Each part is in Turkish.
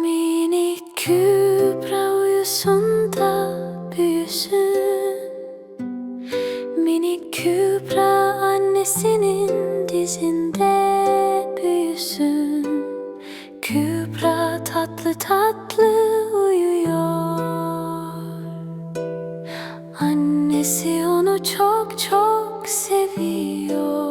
Minik kübra uyusun da Minik kübra annesinin dizinde büyüsün. Kübra tatlı tatlı uyuyor. Annesi onu çok çok seviyor.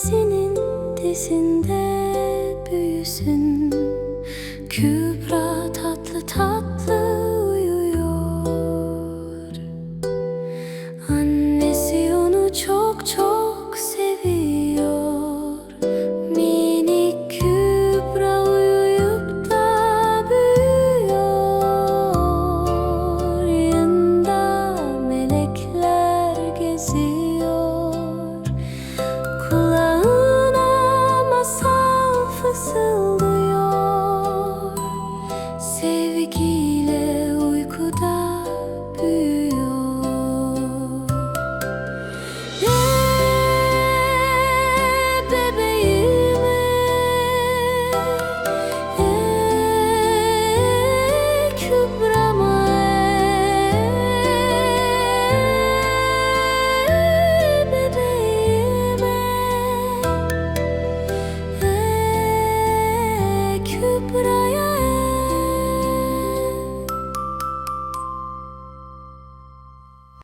Annesinin dizinde büyüsün. Kübra